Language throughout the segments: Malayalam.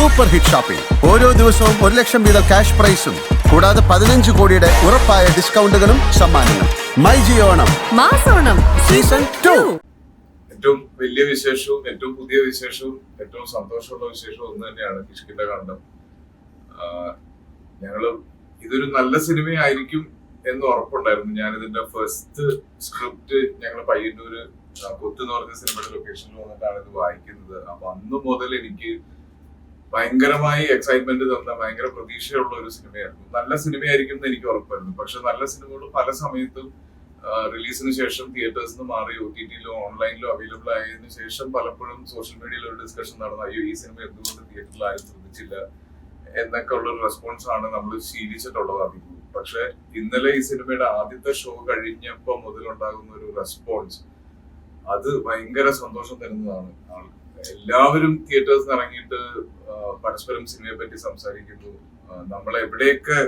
സൂപ്പർ ഹിറ്റ് ഷോപ്പിംഗ് ഓരോ ദിവസവും ഒരു ലക്ഷം വീതം ക്യാഷ് പ്രൈസും. കൂടാതെ പതിനഞ്ച് കോടിയുടെ ഉറപ്പായ ഡിസ്കൗണ്ടുകളും സമ്മാനങ്ങളും. മൈ ജിയോണം മാസോണം സീസൺ ടു. ഏറ്റവും വലിയ വിശേഷവും ഏറ്റവും പുതിയ വിശേഷവും ഏറ്റവും സന്തോഷമുള്ള വിശേഷവും ഒന്ന് തന്നെയാണ് കിഷ്കിന്റെ കണ്ടം. ഞങ്ങൾ ഇതൊരു നല്ല സിനിമയായിരിക്കും എന്ന് ഉറപ്പുണ്ടായിരുന്നു. ഞാൻ ഇതിന്റെ ഫസ്റ്റ് സ്ക്രിപ്റ്റ് ഞങ്ങൾ പയ്യന്നൂര് കൊത്ത് എന്ന് പറഞ്ഞ സിനിമയുടെ ലൊക്കേഷനിൽ വന്നിട്ടാണ് ഇത് വായിക്കുന്നത്. അപ്പൊ അന്ന് മുതൽ എനിക്ക് ഭയങ്കരമായി എക്സൈറ്റ്മെന്റ് തന്ന ഭയങ്കര പ്രതീക്ഷയുള്ള ഒരു സിനിമയായിരുന്നു. നല്ല സിനിമയായിരിക്കും എന്ന് എനിക്ക് ഉറപ്പായിരുന്നു. പക്ഷെ നല്ല സിനിമകൾ പല സമയത്തും റിലീസിന് ശേഷം തിയേറ്റേഴ്സിൽ നിന്ന് മാറി ഒ ടി ടിയിലോ ഓൺലൈനിലോ അവൈലബിൾ ആയതിനു ശേഷം പലപ്പോഴും സോഷ്യൽ മീഡിയയിൽ ഒരു ഡിസ്കഷൻ നടന്നു അയ്യോ ഈ സിനിമ എന്തുകൊണ്ട് തിയേറ്ററിൽ ആരും ശ്രദ്ധിച്ചില്ല? എന്നൊക്കെ ഉള്ള ഒരു റെസ്പോൺസ് ആണ് നമ്മൾ ശീലിച്ചിട്ടുള്ളത് അധികവും പക്ഷെ ഇന്നലെ ഈ സിനിമയുടെ ആദ്യത്തെ ഷോ കഴിഞ്ഞപ്പോ മുതലുണ്ടാകുന്ന ഒരു റെസ്പോൺസ് അത് ഭയങ്കര സന്തോഷം തരുന്നതാണ്. എല്ലാവരും തിയേറ്റേഴ്സിൽ ഇറങ്ങിയിട്ട് പരസ്പരം സിനിമയെ പറ്റി സംസാരിക്കുന്നു. നമ്മൾ എവിടെയൊക്കെ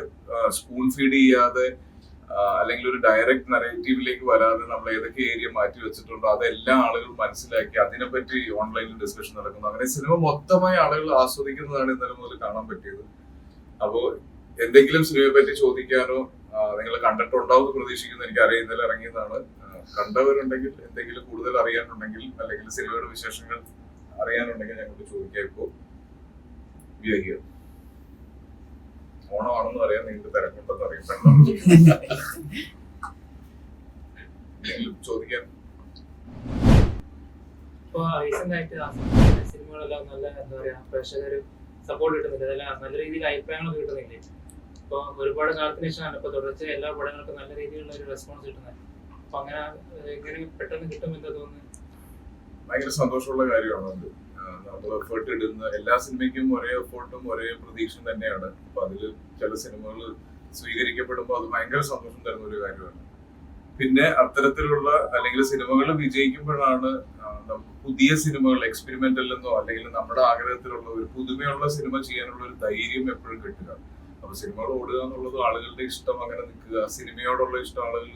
സ്പൂൺ ഫീഡ് ചെയ്യാതെ അല്ലെങ്കിൽ ഒരു ഡയറക്റ്റ് നറേറ്റീവിലേക്ക് വരാതെ നമ്മൾ ഏതൊക്കെ ഏരിയ മാറ്റി വെച്ചിട്ടുണ്ടോ അതെല്ലാം ആളുകൾ മനസ്സിലാക്കി അതിനെപ്പറ്റി ഓൺലൈനിൽ ഡിസ്കഷൻ നടക്കുന്നു. അങ്ങനെ സിനിമ മൊത്തമായി ആളുകൾ ആസ്വദിക്കുന്നതാണ് ഇന്നലെ മുതൽ കാണാൻ പറ്റിയത്. അപ്പോ എന്തെങ്കിലും സിനിമയെ പറ്റി ചോദിക്കാനോ നിങ്ങൾ കണ്ടിട്ടുണ്ടാവും എന്ന് പ്രതീക്ഷിക്കുന്നു. എനിക്ക് അറിയുന്നതിൽ ഇറങ്ങിയതാണ്. കണ്ടവരുണ്ടെങ്കിൽ എന്തെങ്കിലും കൂടുതൽ അറിയാനുണ്ടെങ്കിൽ അല്ലെങ്കിൽ സിനിമയുടെ വിശേഷങ്ങൾ അറിയാനുണ്ടെങ്കിൽ ഞങ്ങൾക്ക് ചോദിക്കാം ഇപ്പോ ഉപയോഗിക്കുക. ഓണമാണെന്ന് അറിയാൻ നിങ്ങൾക്ക് തിരക്കുണ്ടെന്ന് അറിയാം. ചോദിക്കാൻ ആയിട്ട് സിനിമകളെല്ലാം നല്ല എന്താ പറയാ പ്രേക്ഷകർ സപ്പോർട്ട് കിട്ടുന്നില്ല. നല്ല രീതിയിൽ അഭിപ്രായങ്ങൾ കിട്ടുന്നില്ലേ? ഇപ്പൊ ഒരുപാട് കാലത്തിന് ശേഷമാണ് ഇപ്പൊ തുടർച്ച എല്ലാ പടങ്ങൾക്കും നല്ല രീതിയിലുള്ള ഒരു റെസ്പോൺസ് കിട്ടുന്നത്. അപ്പൊ അങ്ങനെ ഇങ്ങനെ പെട്ടെന്ന് കിട്ടും എന്താ തോന്നുന്നു? ഭയങ്കര സന്തോഷമുള്ള കാര്യമാണ് അത്. നമ്മൾ എഫേർട്ട് ഇടുന്ന എല്ലാ സിനിമയ്ക്കും ഒരേ എഫേർട്ടും ഒരേ പ്രതീക്ഷയും തന്നെയാണ്. അപ്പൊ അതിൽ ചില സിനിമകൾ സ്വീകരിക്കപ്പെടുമ്പോൾ അത് ഭയങ്കര സന്തോഷം തരുന്ന ഒരു കാര്യമാണ്. പിന്നെ അത്തരത്തിലുള്ള അല്ലെങ്കിൽ സിനിമകൾ വിജയിക്കുമ്പോഴാണ് നമുക്ക് പുതിയ സിനിമകൾ എക്സ്പെരിമെന്റൽ എന്നോ അല്ലെങ്കിൽ നമ്മുടെ ആഗ്രഹത്തിലുള്ള ഒരു പുതുമയുള്ള സിനിമ ചെയ്യാനുള്ള ഒരു ധൈര്യം എപ്പോഴും കിട്ടുക. അപ്പൊ സിനിമകൾ ഓടുക എന്നുള്ളത് ആളുകളുടെ ഇഷ്ടം അങ്ങനെ നിൽക്കുക. സിനിമയോടുള്ള ഇഷ്ടം ആളുകൾ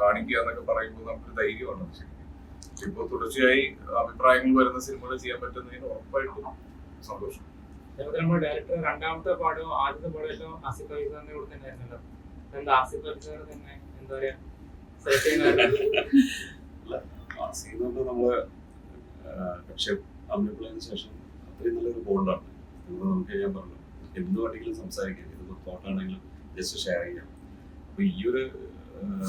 കാണിക്കുക എന്നൊക്കെ പറയുമ്പോൾ നമുക്ക് ധൈര്യമാണ് ശരിക്കും. ഇപ്പോൾ തുടർച്ചയായി അഭിപ്രായങ്ങൾ വരുന്ന സിനിമകൾ ചെയ്യാൻ പറ്റുന്നതിന് ഉറപ്പായിട്ടും സന്തോഷം. അതേപോലെ നമ്മുടെ ഡയറക്ടർ രണ്ടാമത്തെ പാടും ആദ്യത്തെ പാടും എല്ലാം ആസിഫ് അലി സാറിന്റെ കൂടെ തന്നെ ആയിരുന്നല്ലോ എന്താ ആസിഫ് അലി സാർ തന്നെ എന്താ പറയാ? സെലക്ട് ചെയ്യുന്ന ആ സീൻ കൊണ്ട് നമ്മൾ പക്ഷെ അമ്മിപ്പിളതിന് ശേഷം അത്രയും നല്ലൊരു ബോണ്ടാണ് നമുക്ക് ഞാൻ പറഞ്ഞു. എന്ത് വേണമെങ്കിലും സംസാരിക്കാം. ഇത് തോട്ടാണെങ്കിലും ജസ്റ്റ് ഷെയർ ചെയ്യാം. അപ്പൊ ഈ ഒരു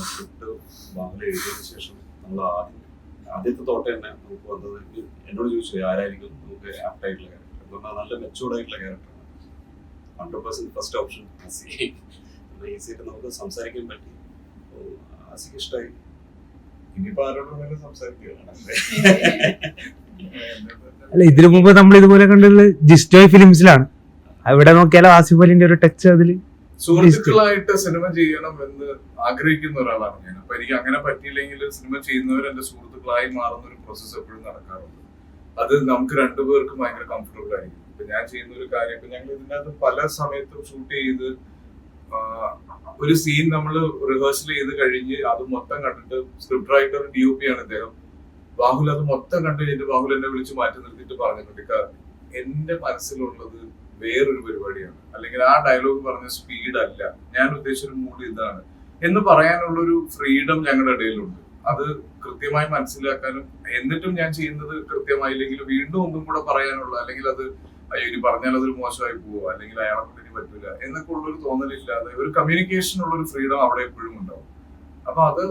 സ്ക്രിപ്റ്റ് ബാഹുല എഴുതിയതിനു ശേഷം നമ്മൾ ആദ്യം ആദ്യത്തെ തോട്ട് തന്നെ നമുക്ക് വന്നത് എന്നോട് ചോദിച്ചു ആരായിരിക്കും നമുക്ക് ആപ്റ്റ് ആയിട്ടുള്ള ക്യാരക്ടർ എന്ന് പറഞ്ഞാൽ നല്ല മെച്ചൂർഡ് ആയിട്ടുള്ള ക്യാരക്ടറാണ് ഹൺഡ്രഡ് പെർസെന്റ് ഫസ്റ്റ് ഓപ്ഷൻ ഹസി ഈസിയായിട്ട് നമുക്ക് സംസാരിക്കാൻ പറ്റി. ആസിക്ക് ഇഷ്ടമായി ഇനിയിപ്പോ ആരോടും സംസാരിക്കുകയാണ് അല്ല ഇതിനു മുമ്പ് നമ്മൾ ഇതുപോലെ കണ്ടത് ജിസ്റ്റോയ് ഫിലിംസിലാണ്. അവിടെ നോക്കിയാലും ആസിഫ് അലിന്റെ ഒരു ടച്ച് അതിൽ സുഹൃത്തുക്കളായിട്ട് സിനിമ ചെയ്യണം എന്ന് ആഗ്രഹിക്കുന്ന ഒരാളാണ് ഞാൻ. അപ്പൊ എനിക്ക് അങ്ങനെ പറ്റിയില്ലെങ്കിൽ സിനിമ ചെയ്യുന്നവർ എന്റെ സുഹൃത്തുക്കളായി മാറുന്ന ഒരു പ്രോസസ്സ് എപ്പോഴും നടക്കാറുണ്ട്. അത് നമുക്ക് രണ്ടുപേർക്കും ഭയങ്കര കംഫർട്ടബിൾ ആയിരിക്കും. ഇപ്പൊ ഞാൻ ചെയ്യുന്ന ഒരു കാര്യം ഇപ്പൊ ഞങ്ങൾ ഇതിനകത്ത് പല സമയത്തും ഷൂട്ട് ചെയ്ത് ഒരു സീൻ നമ്മൾ റിഹേഴ്സൽ ചെയ്ത് കഴിഞ്ഞ് അത് മൊത്തം കണ്ടിട്ട് script writer D O P ആണ് ഇദ്ദേഹം. ബാഹുൽ അത് മൊത്തം കണ്ടു കഴിഞ്ഞിട്ട് ബാഹുൽ എന്നെ വിളിച്ച് മാറ്റി നിർത്തിയിട്ട് പറഞ്ഞിട്ടുണ്ട്. "ഇക്ക, എന്റെ മനസ്സിലുള്ളത് വേറൊരു പരിപാടിയാണ്. അല്ലെങ്കിൽ ആ ഡയലോഗ് പറഞ്ഞ സ്പീഡ് അല്ല. ഞാൻ ഉദ്ദേശിച്ചൊരു മൂഡ് ഇതാണ്. എന്ന് പറയാനുള്ള ഒരു ഫ്രീഡം ഞങ്ങളുടെ ഇടയിലുണ്ട്. അത് കൃത്യമായി മനസ്സിലാക്കാനും എന്നിട്ടും ഞാൻ ചെയ്യുന്നത് കൃത്യമായില്ലെങ്കിൽ വീണ്ടും ഒന്നും കൂടെ പറയാനുള്ള അല്ലെങ്കിൽ അത് അയ്യോ ഇനി പറഞ്ഞാൽ അതൊരു മോശമായി പോവുക അല്ലെങ്കിൽ അയാളെ കൊണ്ട് ഇനി പറ്റില്ല എന്നൊക്കെ ഉള്ളൊരു തോന്നലില്ലാതെ ഒരു കമ്മ്യൂണിക്കേഷൻ ഉള്ള ഒരു ഫ്രീഡം അവിടെ എപ്പോഴും ഉണ്ടാവും. അപ്പൊ അത്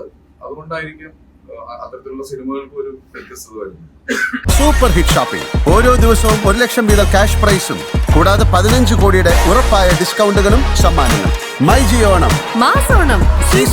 അതുകൊണ്ടായിരിക്കും അത്തരത്തിലുള്ള സിനിമകൾക്ക് ഒരു വ്യത്യസ്തത സൂപ്പർ ഹിറ്റ് ഷോപ്പിംഗ് ഓരോ ദിവസവും ഒരു ലക്ഷം വീതം ക്യാഷ് പ്രൈസും കൂടാതെ പതിനഞ്ച് കോടിയുടെ ഉറപ്പായ ഡിസ്കൗണ്ടുകളും സമ്മാനങ്ങളും. മൈ ജിയോണം മാസോണം.